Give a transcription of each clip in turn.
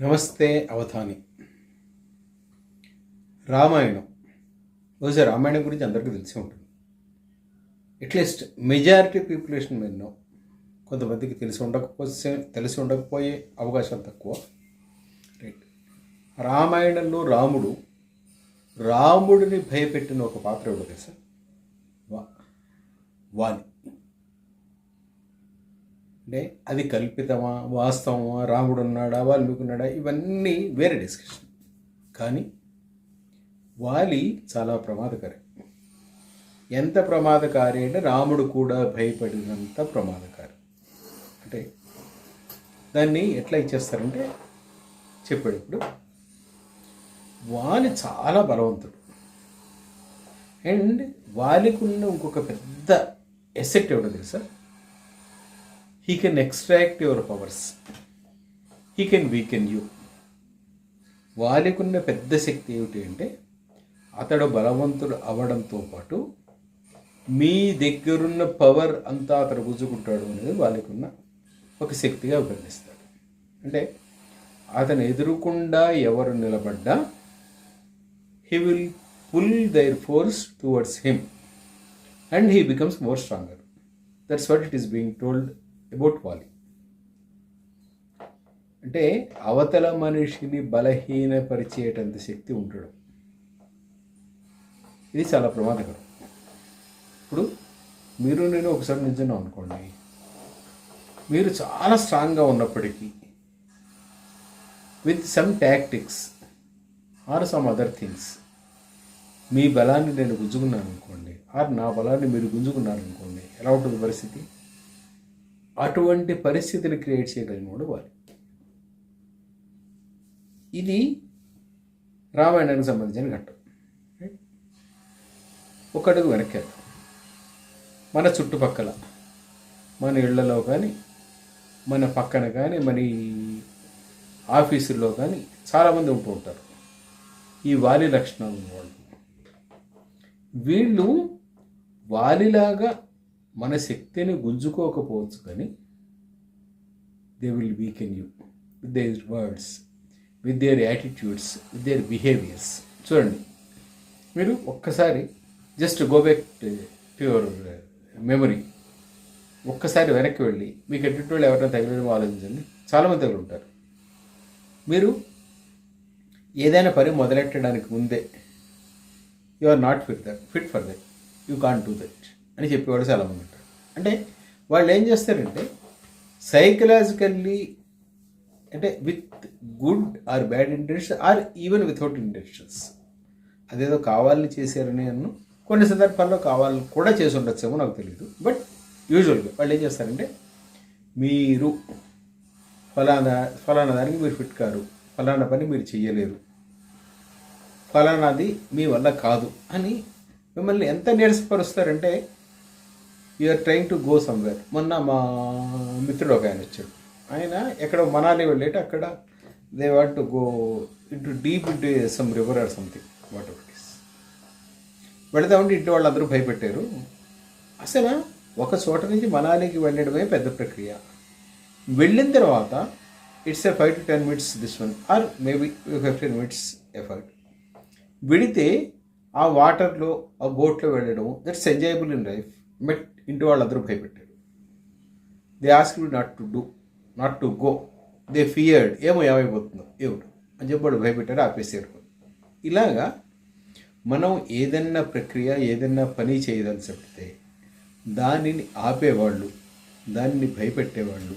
నమస్తే అవధాని. రామాయణం. బహుశా రామాయణం గురించి అందరికీ తెలిసి ఉంటుంది. అట్లీస్ట్ మెజారిటీ పీపులేషన్ విన్నో కొంతమందికి తెలిసి ఉండకపోతే తెలిసి ఉండకపోయే అవకాశం తక్కువ. రైట్ రామాయణంలో రాముడు రాముడిని భయపెట్టిన ఒక పాత్ర ఎవడో తెలుసా? వా వాలి అంటే అది కల్పితమా వాస్తవమా రాముడు ఉన్నాడా వాల్మీకి ఉన్నాడా ఇవన్నీ వేరే డిస్కషన్. కానీ వాలి చాలా ప్రమాదకారి. ఎంత ప్రమాదకారి అంటే రాముడు కూడా భయపడినంత ప్రమాదకారి. అంటే దాన్ని ఎట్లా ఇచ్చేస్తారంటే చెప్పాడు ఇప్పుడు. వాలి చాలా బలవంతుడు. అండ్ వాలికి ఉన్న ఇంకొక పెద్ద ఎసెట్ ఎవడో తెలుసా? He can extract your powers he can weaken you వాలికున్న పెద్ద శక్తి ఏమిటి అంటే అతడు బలవంతుడు అవడంతో పాటు మీ దగ్గరున్న పవర్ అంతా అతడు గుజ్జుకుంటాడు అనేది వాళ్ళకున్న ఒక శక్తిగా వర్ణిస్తాడు అంటే అతను ఎదురుకుండా ఎవరు నిలబడ్డా he will pull their force towards him and he becomes more stronger that's what it is being told about Vali అంటే అవతల మనిషిని బలహీనపరిచేటంత శక్తి ఉండడం. ఇది చాలా ప్రమాదకరం. ఇప్పుడు మీరు నేను ఒకసారి నిజంగా అనుకోండి. మీరు చాలా స్ట్రాంగ్గా ఉన్నప్పటికీ with some tactics or some other things మీ బలాన్ని నేను గుంజుకున్నాను అనుకోండి ఆర్ నా బలాన్ని మీరు గుంజుకున్నారు అనుకోండి ఎలా ఉంటుంది పరిస్థితి? అటువంటి పరిస్థితిని క్రియేట్ చేయగలిగినోడు వారు ఇది రామాయణానికి సంబంధించిన ఘట్టం. ఒకటి వెనక్కి మన చుట్టుపక్కల మన ఇళ్ళలో కానీ మన పక్కన కానీ మన ఆఫీసుల్లో కానీ చాలామంది ఉంటూ ఉంటారు. ఈ వాలి లక్షణాలు ఉన్నవాళ్ళు. వీళ్ళు వాలిలాగా మన శక్తిని గుంజుకోకపోవచ్చు కానీ they will weaken you with their words with their attitudes with their behaviours చూడండి. మీరు ఒక్కసారి just go back to your memory ఒక్కసారి వెనక్కి వెళ్ళి మీకు ఎటువంటి వాళ్ళు ఎవరైనా తగిలిన ఆలోచించండి. చాలామంది తగిలి ఉంటారు. మీరు ఏదైనా పని మొదలెట్టడానికి ముందే you are not fit that fit for that you can't do that అని చెప్పేవాడు చాలామంది ఉంటారు. అంటే వాళ్ళు ఏం చేస్తారంటే సైకలాజికల్లీ అంటే with good or bad intentions or even without intentions అదేదో కావాలని చేశారని అన్ను కొన్ని సందర్భాల్లో కావాలని కూడా చేసి ఉండొచ్చేమో నాకు తెలియదు బట్ యూజువల్గా వాళ్ళు ఏం చేస్తారంటే మీరు ఫలానా ఫలానా దానికి మీరు ఫిట్ కారు ఫలానా పని మీరు చెయ్యలేరు ఫలానాది మీ వల్ల కాదు అని మిమ్మల్ని ఎంత నీరసపరుస్తారంటే you're trying to go somewhere మొన్న మా మిత్రుడు ఒక ఆయన వచ్చాడు. ఆయన ఎక్కడ మనాలి వెళ్ళేట అక్కడ they want to go into deep into some river or something whatever it is వెళదామంటే ఇంటి వాళ్ళందరూ భయపెట్టారు. అసలు ఒక చోట నుంచి మనాలికి వెళ్ళడమే పెద్ద ప్రక్రియ. వెళ్ళిన తర్వాత it's a five to ten minutes this one or maybe fifteen minutes effort వెడితే ఆ వాటర్లో ఆ బోట్లో వెళ్ళడం that's enjoyable in life met ఇంటి వాళ్ళందరూ భయపెట్టారు they ask me not to do not to go they feared ఏమో ఏమైపోతుందో? ఏమిటో అని చెప్పి వాళ్ళు భయపెట్టారు ఆపేసారు ఇలాగా మనం ఏదన్నా ప్రక్రియ ఏదన్నా పని చేయదలిసితే దానిని ఆపేవాళ్ళు దానిని భయపెట్టేవాళ్ళు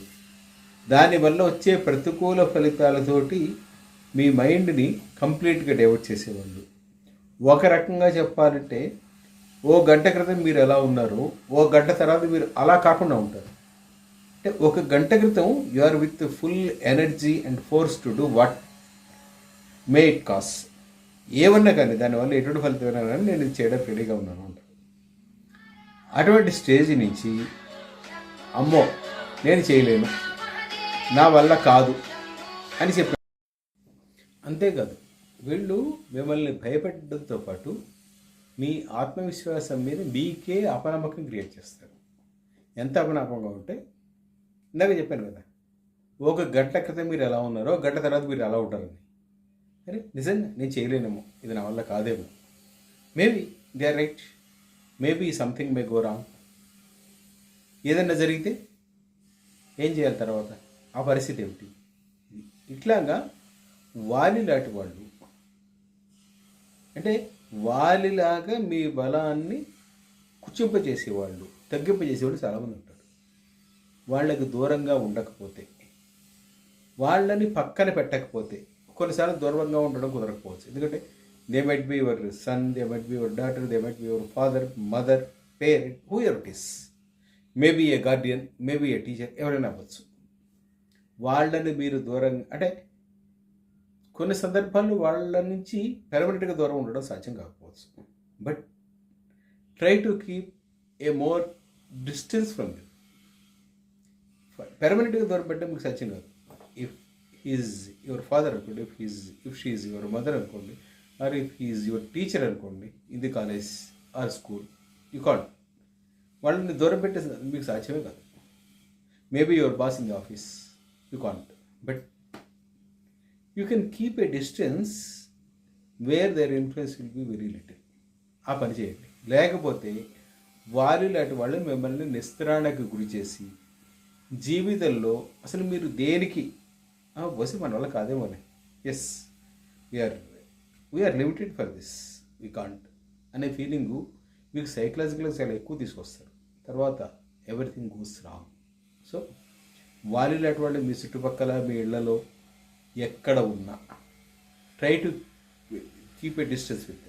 దానివల్ల వచ్చే ప్రతికూల ఫలితాలతోటి మీ మైండ్ని కంప్లీట్గా డైవర్ట్ చేసేవాళ్ళు. ఒక రకంగా చెప్పాలంటే ఓ గంట క్రితం మీరు ఎలా ఉన్నారు? ఓ గంట తర్వాత మీరు అలా కాకుండా ఉంటారు. అంటే ఒక గంట క్రితం you are with full energy and force to do what may it cost ఏమన్నా కానీ దానివల్ల ఎటువంటి ఫలితమైనా కానీ నేను ఇది చేయడానికి రెడీగా ఉన్నాను అంటారు అటువంటి స్టేజ్ నుంచి అమ్మో నేను చేయలేను. నా వల్ల కాదు అని చెప్పారు అంతేకాదు. వీళ్ళు మిమ్మల్ని భయపెట్టడంతో పాటు మీ ఆత్మవిశ్వాసం మీద మీకే అపనమ్మకం క్రియేట్ చేస్తారు. ఎంత అపనమ్మకంగా ఉంటే ఇందాక చెప్పాను కదా ఒక గంట క్రితం మీరు ఎలా ఉన్నారో గంట తర్వాత మీరు ఎలా ఉంటారని. అరే నిజంగా నేను చేయలేనేమో ఇది నా వల్ల కాదేమో. Maybe they are right maybe something may go wrong ఏదన్నా జరిగితే ఏం చేయాలి తర్వాత? ఆ పరిస్థితి ఏమిటి? ఇట్లాగా వాలి లాంటి వాళ్ళు అంటే వాలిలాగా మీ బలాన్ని కుచింపజేసేవాళ్ళు తగ్గింపజేసేవాళ్ళు చాలామంది ఉంటారు. వాళ్ళకి దూరంగా ఉండకపోతే వాళ్ళని పక్కన పెట్టకపోతే కొన్నిసార్లు దూరంగా ఉండడం కుదరకపోవచ్చు. ఎందుకంటే they might be your son they might be your daughter they might be your father mother parent whoever it is maybe a guardian maybe a teacher ఎవరైనా అవ్వచ్చు. వాళ్ళని మీరు దూరంగా అంటే కొన్ని సందర్భాల్లో వాళ్ళ నుంచి పెర్మనెంట్గా దూరం ఉండడం సాధ్యం కాకపోవచ్చు. But try to keep a more distance from you పెర్మనెంట్గా దూరం పెట్టడం మీకు సాధ్యం కాదు. ఇఫ్ హీజ్ యువర్ ఫాదర్ అనుకోండి if he's if she's your mother అనుకోండి or if he's your teacher అనుకోండి in the college or school you can't వాళ్ళని దూరం పెట్టే మీకు సాధ్యమే కాదు. Maybe your boss in the office you can't but you can keep a distance where their influence will be very little ఆ పని చేయండి. లేకపోతే వారు లాంటి వాళ్ళు మిమ్మల్ని నిస్త్రాణకు గురి చేసి జీవితంలో అసలు మీరు దేనికి? వసి మన వల్ల కాదేమోనే yes we're we're limited for this we can't అనే ఫీలింగు మీకు సైకలాజికల్గా చాలా ఎక్కువ తీసుకొస్తారు. తర్వాత ఎవ్రీథింగ్ గోస్ రాంగ్ సో వారి లాంటి వాళ్ళు మీ చుట్టుపక్కల మీ ఇళ్ళలో ఎక్కడ ఉన్నా. Try to keep a distance with